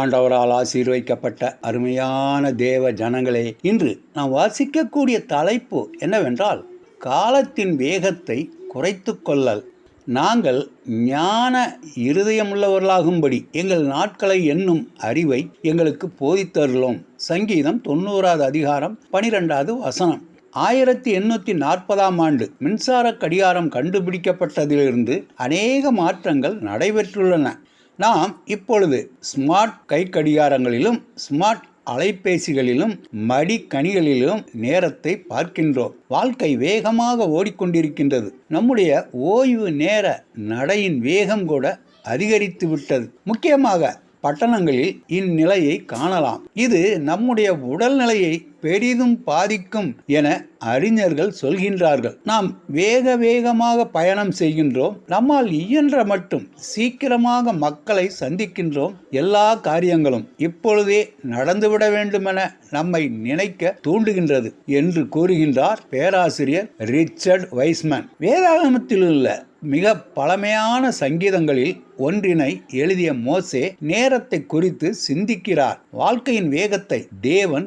ஆண்டவரால் ஆசீர்வைக்கப்பட்ட அருமையான தேவ ஜனங்களே இன்று நாம் வாசிக்கக்கூடிய தலைப்பு என்னவென்றால் காலத்தின் வேகத்தை குறைத்து கொள்ளல். நாங்கள் ஞான இருதயமுள்ளவர்களாகும்படி எங்கள் நாட்களை எண்ணும் அறிவை எங்களுக்கு போதித்தருளோம். சங்கீதம் தொண்ணூறாவது அதிகாரம் பனிரெண்டாவது வசனம். ஆயிரத்தி எண்ணூற்றி நாற்பதாம் ஆண்டு மின்சார கடிகாரம் கண்டுபிடிக்கப்பட்டதிலிருந்து அநேக மாற்றங்கள் நடைபெற்றுள்ளன. நாம் இப்பொழுது ஸ்மார்ட் கை கடிகாரங்களிலும் ஸ்மார்ட் அலைபேசிகளிலும் மடிக்கணிகளிலும் நேரத்தை பார்க்கின்றோம். வாழ்க்கை வேகமாக ஓடிக்கொண்டிருக்கின்றது. நம்முடைய ஓய்வு நேர நடையின் வேகம் கூட அதிகரித்து விட்டது. முக்கியமாக பட்டணங்களில் இந்நிலையை காணலாம். இது நம்முடைய உடல்நிலையை பெரிதும் பாதிக்கும் என அறிஞர்கள் சொல்கின்றார்கள். நாம் வேக வேகமாக பயணம் செய்கின்றோம். நம்மால் இயன்ற மட்டும் சீக்கிரமாக மக்களை சந்திக்கின்றோம். எல்லா காரியங்களும் இப்பொழுதே நடந்துவிட வேண்டுமென நம்மை நினைக்க தூண்டுகின்றது என்று கூறுகின்றார் பேராசிரியர் ரிச்சர்ட் வைஸ்மேன். வேதாகமத்தில் உள்ள மிக பழமையான சங்கீதங்களில் ஒன்றினை எழுதிய மோசே நேரத்தை குறித்து சிந்திக்கிறார். வாழ்க்கையின் வேகத்தை தேவன்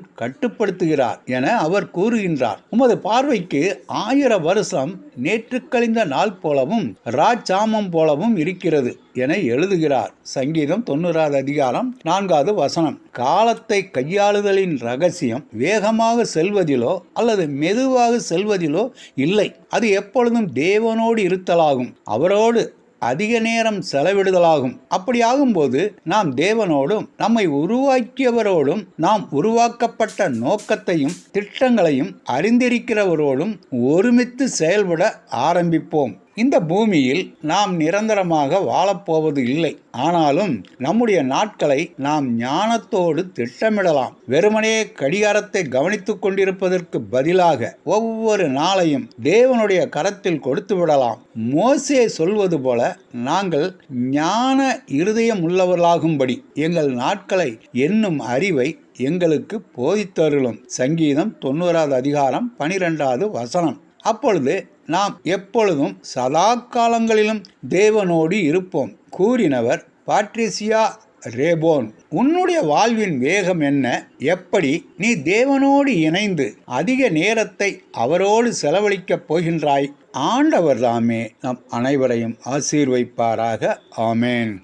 கட்டுப்படுத்துகிறார் என அவர் கூறுகின்றார். உமது பார்வைக்கு ஆயிர வருஷம் நேற்று கழிந்த நாள் போலவும் ராஜாமம் போலவும் இருக்கிறது என எழுதுகிறார். சங்கீதம் தொண்ணூறாவது அதிகாரம் நான்காவது வசனம். காலத்தை கையாளுதலின் ரகசியம் வேகமாக செல்வதிலோ அல்லது மெதுவாக செல்வதிலோ இல்லை. அது எப்பொழுதும் தேவனோடு இருத்தலாகும். அவரோடு அதிக நேரம் செலவிடுதலாகும். அப்படி ஆகும்போது நாம் தேவனோடும் நம்மை உருவாக்கியவரோடும் நாம் உருவாக்கப்பட்ட நோக்கத்தையும் திட்டங்களையும் அறிந்திருக்கிறவரோடும் ஒருமித்து செயல்பட ஆரம்பிப்போம். இந்த பூமியில் நாம் நிரந்தரமாக வாழப்போவது இல்லை. ஆனாலும் நம்முடைய நாட்களை நாம் ஞானத்தோடு திட்டமிடலாம். வெறுமனே கடிகாரத்தை கவனித்துக் கொண்டிருப்பதற்கு பதிலாக ஒவ்வொரு நாளையும் தேவனுடைய கரத்தில் கொடுத்து விடலாம். மோசே சொல்வது போல நாங்கள் ஞான இருதயம் உள்ளவர்களாகும்படி எங்கள் நாட்களை என்னும் அறிவை எங்களுக்கு போதித்தருளும். சங்கீதம் தொண்ணூறாவது அதிகாரம் பனிரெண்டாவது வசனம். அப்பொழுது நாம் எப்பொழுதும் சதா காலங்களிலும் தேவனோடு இருப்போம் கூறினவர் பாட்ரிசியா ரேபோன். உன்னுடைய வாழ்வின் வேகம் என்ன? எப்படி நீ தேவனோடு இணைந்து அதிக நேரத்தை அவரோடு செலவழிக்கப் போகின்றாய்? ஆண்டவர் தாமே நம் அனைவரையும் ஆசீர்வைப்பாராக. ஆமேன்.